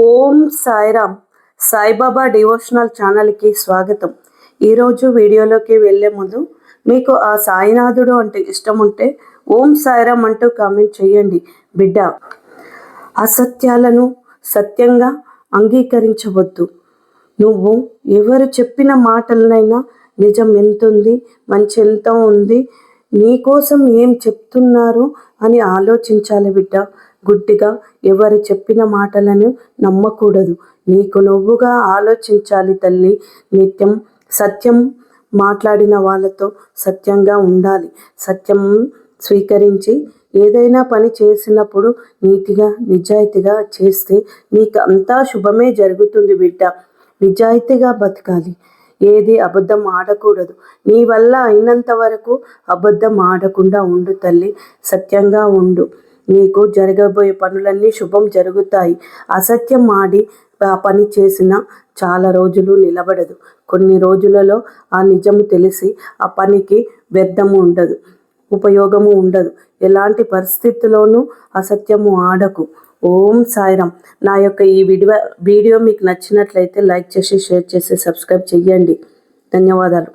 ఓం Sairam Saibaba devotional ఛానల్కి స్వాగతం. ఈరోజు వీడియోలోకి వెళ్ళే ముందు మీకు ఆ సాయినాథుడు అంటే ఇష్టం ఉంటే ఓం సాయిరామ్ అంటూ కామెంట్ చేయండి. బిడ్డ అసత్యాలను సత్యంగా అంగీకరించవద్దు. నువ్వు ఎవరు చెప్పిన మాటలనైనా నిజం ఎంత ఉంది మంచి ఎంత ఉంది నీకోసం ఏం చెప్తున్నారు అని ఆలోచించాలి బిడ్డ. గుడ్డిగా ఎవరు చెప్పిన మాటలను నమ్మకూడదు. నీకు నువ్వుగా ఆలోచించాలి తల్లి. నిత్యం సత్యం మాట్లాడిన వాళ్ళతో సత్యంగా ఉండాలి. సత్యం స్వీకరించి ఏదైనా పని చేసినప్పుడు నీతిగా నిజాయితీగా చేస్తే నీకు అంతా శుభమే జరుగుతుంది బిడ్డ. నిజాయితీగా బతకాలి. ఏది అబద్ధం ఆడకూడదు. నీ వల్ల అయినంత వరకు అబద్ధం ఆడకుండా ఉండు తల్లి. సత్యంగా ఉండు. మీకు జరగబోయే పనులన్నీ శుభం జరుగుతాయి. అసత్యం ఆడి ఆ పని చేసిన చాలా రోజులు నిలబడదు. కొన్ని రోజులలో ఆ నిజము తెలిసి ఆ పనికి వ్యర్థము ఉండదు ఉపయోగము ఉండదు. ఎలాంటి పరిస్థితుల్లోనూ అసత్యము ఆడకు. ఓం సాయిరామ్. నా యొక్క ఈ వీడియో వీడియో మీకు నచ్చినట్లయితే లైక్ చేసి షేర్ చేసి సబ్స్క్రైబ్ చేయండి. ధన్యవాదాలు.